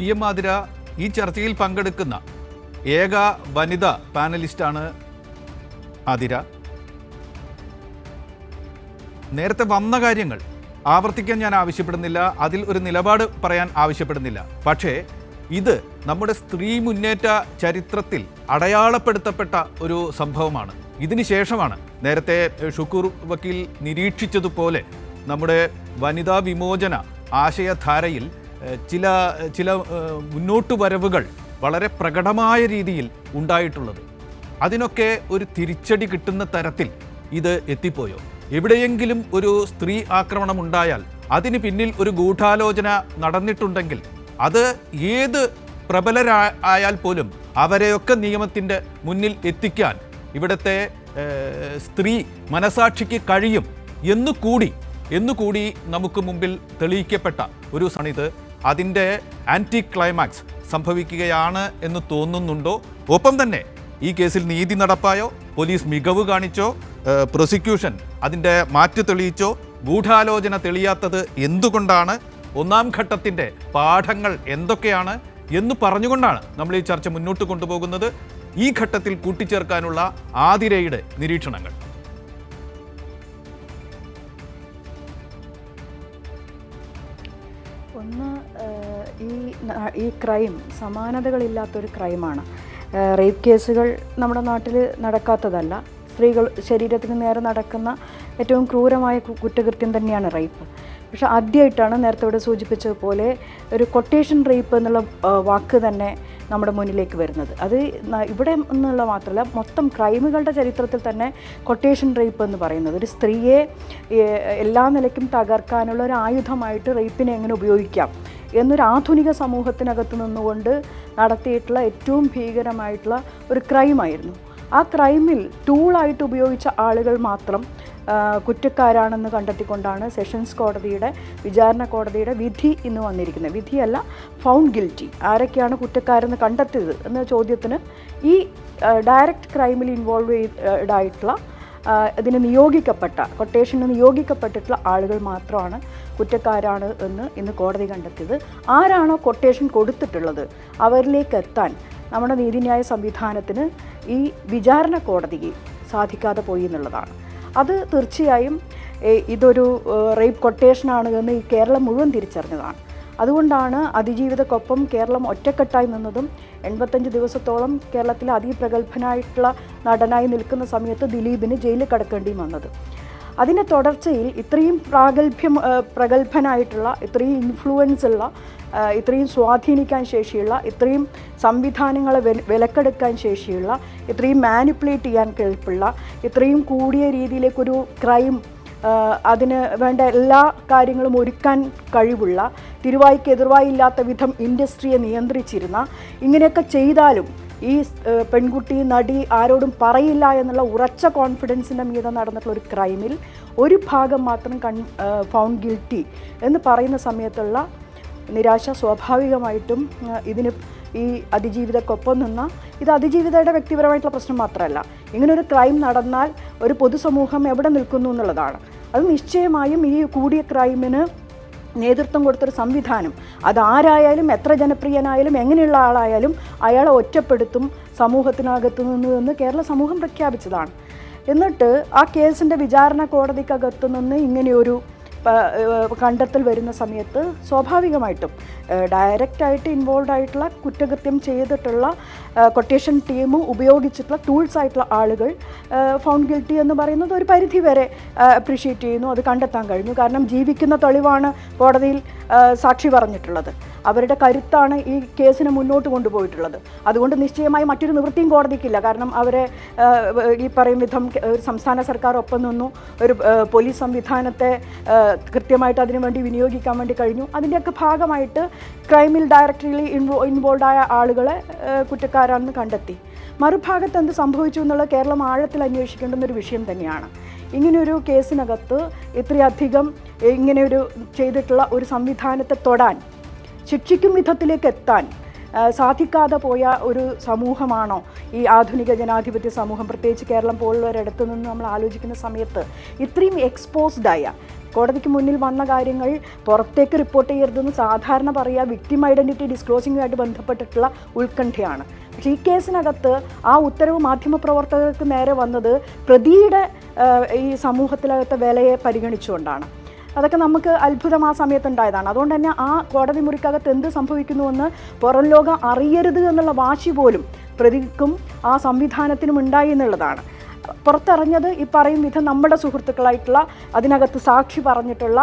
P M Athira ഈ ചർച്ചയിൽ പങ്കെടുക്കുന്ന ഏക വനിത പാനലിസ്റ്റാണ് ആതിര നേരത്തെ വന്ന കാര്യങ്ങൾ ആവർത്തിക്കാൻ ഞാൻ ആവശ്യപ്പെടുന്നില്ല അതിൽ ഒരു നിലപാട് പറയാൻ ആവശ്യപ്പെടുന്നില്ല. പക്ഷേ ഇത് നമ്മുടെ സ്ത്രീ മുന്നേറ്റ ചരിത്രത്തിൽ അടയാളപ്പെടുത്തപ്പെട്ട ഒരു സംഭവമാണ്. ഇതിന് ശേഷമാണ് നേരത്തെ ഷുക്കൂർ വക്കീൽ നിരീക്ഷിച്ചതുപോലെ നമ്മുടെ വനിതാ വിമോചന ആശയധാരയിൽ ചില ചില മുന്നോട്ട് വരവുകൾ വളരെ പ്രകടമായ രീതിയിൽ ഉണ്ടായിട്ടുള്ളത്. അതിനൊക്കെ ഒരു തിരിച്ചടി കിട്ടുന്ന തരത്തിൽ ഇത് എത്തിപ്പോയോ? എവിടെയെങ്കിലും ഒരു സ്ത്രീ ആക്രമണം ഉണ്ടായാൽ അതിന് പിന്നിൽ ഒരു ഗൂഢാലോചന നടന്നിട്ടുണ്ടെങ്കിൽ അത് ഏത് പ്രബലരാ ആയാൽ പോലും അവരെയൊക്കെ നിയമത്തിന്റെ മുന്നിൽ എത്തിക്കാൻ ഇവിടുത്തെ സ്ത്രീ മനസാക്ഷിക്ക് കഴിയും എന്നുകൂടി എന്നുകൂടി നമുക്ക് മുമ്പിൽ തെളിയിക്കപ്പെട്ട ഒരു സണിത് അതിന്റെ ആന്റി ക്ലൈമാക്സ് സംഭവിക്കുകയാണ് എന്ന് തോന്നുന്നുണ്ടോ? ഒപ്പം തന്നെ ഈ കേസിൽ നീതി നടപ്പായോ? പോലീസ് മികവ് കാണിച്ചോ? പ്രോസിക്യൂഷൻ അതിന്റെ മാറ്റ് തെളിയിച്ചോ? ഗൂഢാലോചന തെളിയാത്തത് എന്തുകൊണ്ടാണ്? ഒന്നാം ഘട്ടത്തിന്റെ പാഠങ്ങൾ എന്തൊക്കെയാണ് എന്ന് പറഞ്ഞുകൊണ്ടാണ് നമ്മൾ ഈ ചർച്ച മുന്നോട്ട് കൊണ്ടുപോകുന്നത്. ഈ ഘട്ടത്തിൽ കൂട്ടിച്ചേർക്കാനുള്ള ആതിരയുടെ നിരീക്ഷണങ്ങൾ. ഈ ക്രൈം സമാനതകളില്ലാത്തൊരു ക്രൈമാണ്. റേപ്പ് കേസുകൾ നമ്മുടെ നാട്ടിൽ നടക്കാത്തതല്ല. സ്ത്രീകൾ ശരീരത്തിന് നേരെ നടക്കുന്ന ഏറ്റവും ക്രൂരമായ കുറ്റകൃത്യം തന്നെയാണ് റേപ്പ്. പക്ഷെ ആദ്യമായിട്ടാണ് നേരത്തെ ഇവിടെ സൂചിപ്പിച്ചതുപോലെ ഒരു കൊട്ടേഷൻ റേപ്പ് എന്നുള്ള വാക്ക് തന്നെ നമ്മുടെ മുന്നിലേക്ക് വരുന്നത്. അത് ഇവിടെ എന്നുള്ള മാത്രമല്ല മൊത്തം ക്രൈമുകളുടെ ചരിത്രത്തിൽ തന്നെ കൊട്ടേഷൻ റേപ്പ് എന്ന് പറയുന്നത്. ഒരു സ്ത്രീയെ എല്ലാ നിലയ്ക്കും തകർക്കാനുള്ള ഒരു ആയുധമായിട്ട് റേപ്പിനെ എങ്ങനെ ഉപയോഗിക്കാം? എന്നൊരു ആധുനിക സമൂഹത്തിനകത്ത് നിന്നുകൊണ്ട് നടത്തിയിട്ടുള്ള ഏറ്റവും ഭീകരമായിട്ടുള്ള ഒരു ക്രൈമായിരുന്നു ആ ക്രൈമിൽ ടൂളായിട്ട് ഉപയോഗിച്ച ആളുകൾ മാത്രം കുറ്റക്കാരാണെന്ന് കണ്ടെത്തിക്കൊണ്ടാണ് സെഷൻസ് കോടതിയുടെ വിചാരണ കോടതിയുടെ വിധി ഇന്ന് വന്നിരിക്കുന്നത്. വിധിയല്ല ഫൗണ്ട് ഗിൽറ്റി ആരൊക്കെയാണ് കുറ്റക്കാരെന്ന് കണ്ടെത്തിയത് എന്ന ചോദ്യത്തിന് ഈ ഡയറക്റ്റ് ക്രൈമിൽ ഇൻവോൾവ് ചെയ്തായിട്ടുള്ള ഇതിന് നിയോഗിക്കപ്പെട്ട കൊട്ടേഷന് നിയോഗിക്കപ്പെട്ടിട്ടുള്ള ആളുകൾ മാത്രമാണ് കുറ്റക്കാരാണ് എന്ന് ഇന്ന് കോടതി കണ്ടെത്തിയത്. ആരാണോ കൊട്ടേഷൻ കൊടുത്തിട്ടുള്ളത്? അവരിലേക്ക് എത്താൻ നമ്മുടെ നീതിന്യായ സംവിധാനത്തിന് ഈ വിചാരണ കോടതിക്ക് സാധിക്കാതെ പോയി എന്നുള്ളതാണ്. അത് തീർച്ചയായും ഇതൊരു റേപ്പ് കൊട്ടേഷനാണ് എന്ന് ഈ കേരളം മുഴുവൻ തിരിച്ചറിഞ്ഞതാണ്. അതുകൊണ്ടാണ് അതിജീവിതക്കൊപ്പം കേരളം ഒറ്റക്കെട്ടായി നിന്നതും എൺപത്തഞ്ച് ദിവസത്തോളം കേരളത്തിലെ അതിപ്രഗത്ഭനായിട്ടുള്ള നടനായി നിൽക്കുന്ന സമയത്ത് ദിലീപിന് ജയിലിൽ കിടക്കേണ്ടിയും വന്നത്. അതിന്റെ തുടർച്ചയിൽ ഇത്രയും പ്രാഗൽഭ്യം പ്രഗത്ഭനായിട്ടുള്ള ഇത്രയും ഇൻഫ്ലുവൻസ് ഉള്ള ഇത്രയും സ്വാധീനിക്കാൻ ശേഷിയുള്ള ഇത്രയും സംവിധാനങ്ങളെ വില- വിലക്കെടുക്കാൻ ശേഷിയുള്ള ഇത്രയും മാനിപ്പുലേറ്റ് ചെയ്യാൻ കേൾപ്പുള്ള ഇത്രയും കൂടിയ രീതിയിലേക്കൊരു ക്രൈം അതിന് വേണ്ട എല്ലാ കാര്യങ്ങളും ഒരുക്കാൻ കഴിവുള്ള തിരുവായിക്ക് എതിർവായില്ലാത്ത വിധം ഇൻഡസ്ട്രിയെ നിയന്ത്രിച്ചിരുന്ന ഇങ്ങനെയൊക്കെ ചെയ്താലും ഈ പെൺകുട്ടി നടി ആരോടും പറയില്ല എന്നുള്ള ഉറച്ച കോൺഫിഡൻസിന്റെ മീതെ നടന്നിട്ടുള്ള ഒരു ക്രൈമിൽ ഒരു ഭാഗം മാത്രം കൺ ഫൗണ്ട് ഗിൽറ്റി എന്ന് പറയുന്ന സമയത്തുള്ള നിരാശ സ്വാഭാവികമായിട്ടും ഇതിന് ഈ അതിജീവിതക്കൊപ്പം നിന്ന ഇത് അതിജീവിതയുടെ വ്യക്തിപരമായിട്ടുള്ള പ്രശ്നം മാത്രമല്ല. ഇങ്ങനൊരു ക്രൈം നടന്നാൽ ഒരു പൊതുസമൂഹം എവിടെ നിൽക്കുന്നു എന്നുള്ളതാണ്. അത് നിശ്ചയമായും ഈ കൂടിയ ക്രൈമിന് നേതൃത്വം കൊടുത്തൊരു സംവിധാനം. അതാരായാലും എത്ര ജനപ്രിയനായാലും എങ്ങനെയുള്ള ആളായാലും അയാളെ ഒറ്റപ്പെടുത്തും സമൂഹത്തിനകത്ത് നിന്ന് എന്ന് കേരള സമൂഹം പ്രഖ്യാപിച്ചതാണ്. എന്നിട്ട് ആ കേസിന്റെ വിചാരണ കോടതിക്കകത്തു നിന്ന് ഇങ്ങനെയൊരു കണ്ടെത്തൽ വരുന്ന സമയത്ത് സ്വാഭാവികമായിട്ടും ഡയറക്റ്റായിട്ട് ഇൻവോൾവ് ആയിട്ടുള്ള കുറ്റകൃത്യം ചെയ്തിട്ടുള്ള കൊട്ടേഷൻ ടീം ഉപയോഗിച്ചിട്ടുള്ള ടൂൾസ് ആയിട്ടുള്ള ആളുകൾ ഫൗണ്ട് ഗിൽറ്റി എന്ന് പറയുന്നത് ഒരു പരിധി വരെ അപ്രീഷിയേറ്റ് ചെയ്യുന്നു അത് കണ്ടെത്താൻ കഴിഞ്ഞു. കാരണം ജീവിക്കുന്ന തെളിവാണ് കോടതിയിൽ സാക്ഷി പറഞ്ഞിട്ടുള്ളത്. അവരുടെ കരുത്താണ് ഈ കേസിനെ മുന്നോട്ട് കൊണ്ടുപോയിട്ടുള്ളത്. അതുകൊണ്ട് നിശ്ചയമായി മറ്റൊരു നിവൃത്തിയും കോടതിക്കില്ല. കാരണം അവരെ ഈ പറയും വിധം സംസ്ഥാന സർക്കാർ ഒപ്പം നിന്നു ഒരു പോലീസ് സംവിധാനത്തെ കൃത്യമായിട്ട് അതിനുവേണ്ടി വിനിയോഗിക്കാൻ വേണ്ടി കഴിഞ്ഞു. അതിന്റെയൊക്കെ ഭാഗമായിട്ട് ക്രൈമിൽ ഡയറക്ടറിയിൽ ഇൻവോ ഇൻവോൾവ് ആയ ആളുകളെ കുറ്റക്കാരാണെന്ന് കണ്ടെത്തി. മറുഭാഗത്ത് എന്ത് സംഭവിച്ചു എന്നുള്ളത് കേരളം ആഴത്തിൽ അന്വേഷിക്കേണ്ടുന്ന ഒരു വിഷയം തന്നെയാണ്. ഇങ്ങനെയൊരു കേസിനകത്ത് ഇത്രയധികം ഇങ്ങനെയൊരു ചെയ്തിട്ടുള്ള ഒരു സംവിധാനത്തെ തൊടാൻ ശിക്ഷിക്കും വിധത്തിലേക്ക് എത്താൻ സാധിക്കാതെ പോയ ഒരു സമൂഹമാണോ ഈ ആധുനിക ജനാധിപത്യ സമൂഹം? പ്രത്യേകിച്ച് കേരളം പോലുള്ളവരടുത്ത് നിന്ന് നമ്മൾ ആലോചിക്കുന്ന സമയത്ത് ഇത്രയും എക്സ്പോസ്ഡായ കോടതിക്ക് മുന്നിൽ വന്ന കാര്യങ്ങൾ പുറത്തേക്ക് റിപ്പോർട്ട് ചെയ്യരുതെന്ന് സാധാരണ പറയുക വിക്ടിം ഐഡന്റിറ്റി ഡിസ്ക്ലോസിങ്ങുമായിട്ട് ബന്ധപ്പെട്ടിട്ടുള്ള ഉത്കണ്ഠയാണ്. പക്ഷേ ഈ കേസിനകത്ത് ആ ഉത്തരവ് മാധ്യമപ്രവർത്തകർക്ക് നേരെ വന്നത് പ്രതിയുടെ ഈ സമൂഹത്തിലകത്തെ വിലയെ പരിഗണിച്ചുകൊണ്ടാണ്. അതൊക്കെ നമുക്ക് അത്ഭുതം ആ സമയത്തുണ്ടായതാണ് അതുകൊണ്ട് തന്നെ ആ കോടതി മുറിക്കകത്ത് എന്ത് സംഭവിക്കുന്നുവെന്ന് പുറം ലോകം അറിയരുത് എന്നുള്ള വാശി പോലും പ്രതിക്കും ആ സംവിധാനത്തിനും ഉണ്ടായി എന്നുള്ളതാണ്. പുറത്തിറങ്ങിയത് ഈ പറയും വിധം നമ്മുടെ സുഹൃത്തുക്കളായിട്ടുള്ള അതിനകത്ത് സാക്ഷി പറഞ്ഞിട്ടുള്ള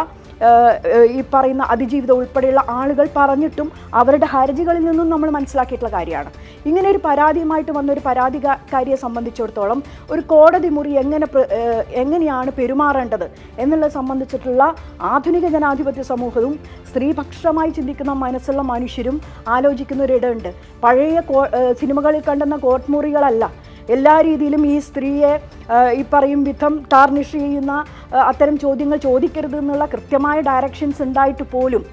ഈ പറയുന്ന അതിജീവിതം ഉൾപ്പെടെയുള്ള ആളുകൾ പറഞ്ഞിട്ടും അവരുടെ ഹർജികളിൽ നിന്നും നമ്മൾ മനസ്സിലാക്കിയിട്ടുള്ള കാര്യമാണ്. ഇങ്ങനെ ഒരു പരാതിയുമായിട്ട് വന്ന ഒരു പരാതിക്കാരിയെ സംബന്ധിച്ചിടത്തോളം ഒരു കോടതി മുറി എങ്ങനെ എങ്ങനെയാണ് പെരുമാറേണ്ടത് എന്നുള്ളത് സംബന്ധിച്ചിട്ടുള്ള ആധുനിക ജനാധിപത്യ സമൂഹവും സ്ത്രീപക്ഷമായി ചിന്തിക്കുന്ന മനസ്സുള്ള മനുഷ്യരും ആലോചിക്കുന്ന ഒരിടമുണ്ട്. പഴയ സിനിമകളിൽ കണ്ടെന്ന കോർട്ട് മുറികളല്ല എല്ലാ രീതിയിലും ഈ സ്ത്രീയെ ഈ പറയും വിധം ടാർണിഷ് ചെയ്യുന്ന അത്തരം ചോദ്യങ്ങൾ ചോദിക്കരുത് എന്നുള്ള കൃത്യമായ ഡയറക്ഷൻസ് ഉണ്ടായിട്ട് പോലും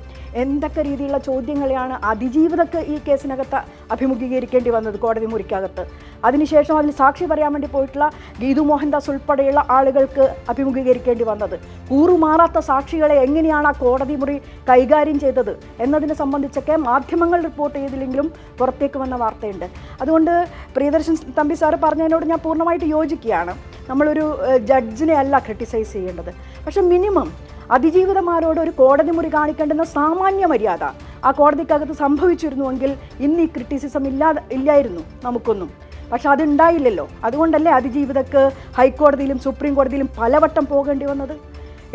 എന്തൊക്കെ രീതിയിലുള്ള ചോദ്യങ്ങളെയാണ് അതിജീവിതക്ക് ഈ കേസിനകത്ത് അഭിമുഖീകരിക്കേണ്ടി വന്നത് കോടതി മുറിക്കകത്ത്? അതിനുശേഷം അതിൽ സാക്ഷി പറയാൻ വേണ്ടി പോയിട്ടുള്ള ഗീതു മോഹൻദാസ് ഉൾപ്പെടെയുള്ള ആളുകൾക്ക് അഭിമുഖീകരിക്കേണ്ടി വന്നത്. കൂറുമാറാത്ത സാക്ഷികളെ എങ്ങനെയാണ് ആ കോടതി മുറി കൈകാര്യം ചെയ്തത് എന്നതിനെ സംബന്ധിച്ചൊക്കെ മാധ്യമങ്ങൾ റിപ്പോർട്ട് ചെയ്തില്ലെങ്കിലും പുറത്തേക്ക് വന്ന വാർത്തയുണ്ട്. അതുകൊണ്ട് പ്രിയദർശൻ തമ്പി സാറ് പറഞ്ഞതിനോട് ഞാൻ പൂർണമായിട്ട് യോജിക്കുകയാണ്. നമ്മളൊരു ജഡ്ജിനെ അല്ല ക്രിട്ടിസൈസ് ചെയ്യേണ്ടത്. പക്ഷെ മിനിമം അതിജീവിതമാരോട് ഒരു കോടതി മുറി കാണിക്കേണ്ടുന്ന സാമാന്യ മര്യാദ ആ കോടതിക്കകത്ത് സംഭവിച്ചിരുന്നുവെങ്കിൽ ഇന്ന് ഈ ക്രിറ്റിസിസം ഇല്ലാതെ ഇല്ലായിരുന്നു നമുക്കൊന്നും. പക്ഷെ അതുണ്ടായില്ലല്ലോ. അതുകൊണ്ടല്ലേ അതിജീവിതക്ക് ഹൈക്കോടതിയിലും സുപ്രീം കോടതിയിലും പലവട്ടം പോകേണ്ടി വന്നത്?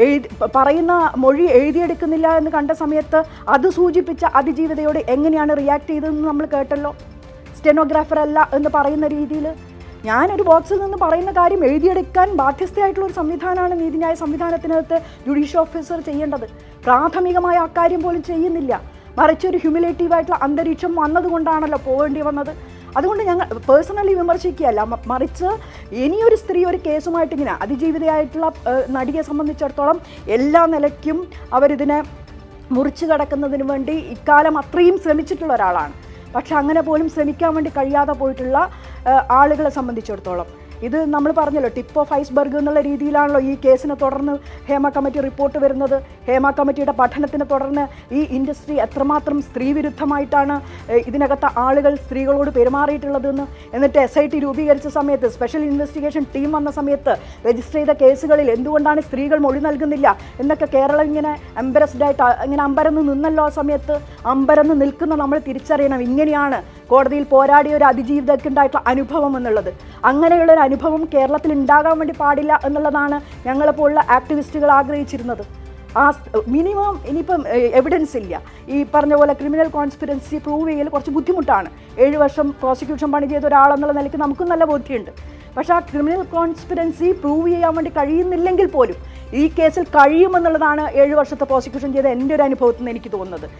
എഴുതി പറയുന്ന മൊഴി എഴുതിയെടുക്കുന്നില്ല എന്ന് കണ്ട സമയത്ത് അത് സൂചിപ്പിച്ച അതിജീവിതയോട് എങ്ങനെയാണ് റിയാക്ട് ചെയ്തതെന്ന് നമ്മൾ കേട്ടല്ലോ? സ്റ്റെനോഗ്രാഫർ അല്ല എന്ന് പറയുന്ന രീതിയിൽ. ഞാനൊരു ബോക്സിൽ നിന്ന് പറയുന്ന കാര്യം എഴുതിയെടുക്കാൻ ബാധ്യസ്ഥയായിട്ടുള്ള ഒരു സംവിധാനമാണ് നീതിന്യായ സംവിധാനത്തിനകത്ത് ജുഡീഷ്യൽ ഓഫീസർ ചെയ്യേണ്ടത്. പ്രാഥമികമായ അക്കാര്യം പോലും ചെയ്യുന്നില്ല. മറിച്ച് ഒരു ഹ്യൂമിലേറ്റീവ് ആയിട്ടുള്ള അന്തരീക്ഷം വന്നതുകൊണ്ടാണല്ലോ പോകേണ്ടി വന്നത്. അതുകൊണ്ട് ഞങ്ങൾ പേഴ്സണലി വിമർശിക്കുകയല്ല. മറിച്ച് ഇനിയൊരു സ്ത്രീ ഒരു കേസുമായിട്ട് ഇങ്ങനെ അതിജീവിതയായിട്ടുള്ള നടിയെ സംബന്ധിച്ചിടത്തോളം എല്ലാ നിലയ്ക്കും അവരിതിനെ മുറിച്ചു കടക്കുന്നതിന് വേണ്ടി ഇക്കാലം അത്രയും ശ്രമിച്ചിട്ടുള്ള ഒരാളാണ്. പക്ഷെ അങ്ങനെ പോലും ശ്രമിക്കാൻ വേണ്ടി കഴിയാതെ പോയിട്ടുള്ള ആളുകളെ സംബന്ധിച്ചിടത്തോളം. ഇത് നമ്മൾ പറഞ്ഞല്ലോ ടിപ്പ് ഓഫ് ഐസ്ബർഗ് എന്നുള്ള രീതിയിലാണല്ലോ ഈ കേസിനെ തുടർന്ന് ഹേമ കമ്മിറ്റി റിപ്പോർട്ട് വരുന്നത്. ഹേമ കമ്മിറ്റിയുടെ പഠനത്തിനെ തുടർന്ന് ഈ ഇൻഡസ്ട്രി എത്രമാത്രം സ്ത്രീവിരുദ്ധമായിട്ടാണ് ഇതിനകത്ത് ആളുകൾ സ്ത്രീകളോട് പെരുമാറിയിട്ടുള്ളതെന്ന് എന്നിട്ട് എസ് ഐ ടി രൂപീകരിച്ച സമയത്ത് സ്പെഷ്യൽ ഇൻവെസ്റ്റിഗേഷൻ ടീം വന്ന സമയത്ത് രജിസ്റ്റർ ചെയ്ത കേസുകളിൽ എന്തുകൊണ്ടാണ് സ്ത്രീകൾ മൊഴി നൽകുന്നില്ല എന്നൊക്കെ കേരളം ഇങ്ങനെ എംബരസ്ഡ് ആയിട്ട് ഇങ്ങനെ അമ്പരന്ന് നിന്നല്ലോ ആ സമയത്ത്. അമ്പരന്ന് നിൽക്കുന്ന നമ്മൾ തിരിച്ചറിയണം. ഇങ്ങനെയാണ് കോടതിയിൽ പോരാടിയ ഒരു അതിജീവിതക്കുണ്ടായിട്ടുള്ള അനുഭവം എന്നുള്ളത്. അങ്ങനെയുള്ള ഒരു അനുഭവം കേരളത്തിൽ ഉണ്ടാകാൻ വേണ്ടി പാടില്ല എന്നുള്ളതാണ് ഞങ്ങളെപ്പോലുള്ള ആക്ടിവിസ്റ്റുകൾ ആഗ്രഹിച്ചിരുന്നത്. ആ മിനിമം ഇനിയിപ്പം എവിഡൻസ് ഇല്ല. ഈ പറഞ്ഞ പോലെ ക്രിമിനൽ കോൺസ്പിറൻസി പ്രൂവ് ചെയ്യൽ കുറച്ച് ബുദ്ധിമുട്ടാണ്. ഏഴ് വർഷം പ്രോസിക്യൂഷൻ പണി ചെയ്ത ഒരാളെന്നുള്ള നിലയ്ക്ക് നമുക്കും നല്ല ബോധ്യമുണ്ട്. പക്ഷേ ആ ക്രിമിനൽ കോൺസ്പിറൻസി പ്രൂവ് ചെയ്യാൻ വേണ്ടി കഴിയുന്നില്ലെങ്കിൽ പോലും ഈ കേസിൽ കഴിയുമെന്നുള്ളതാണ് ഏഴ് വർഷത്തെ പ്രോസിക്യൂഷൻ ചെയ്ത എന്റെ ഒരു അനുഭവത്തിൽ നിന്ന് എനിക്ക് തോന്നുന്നത്.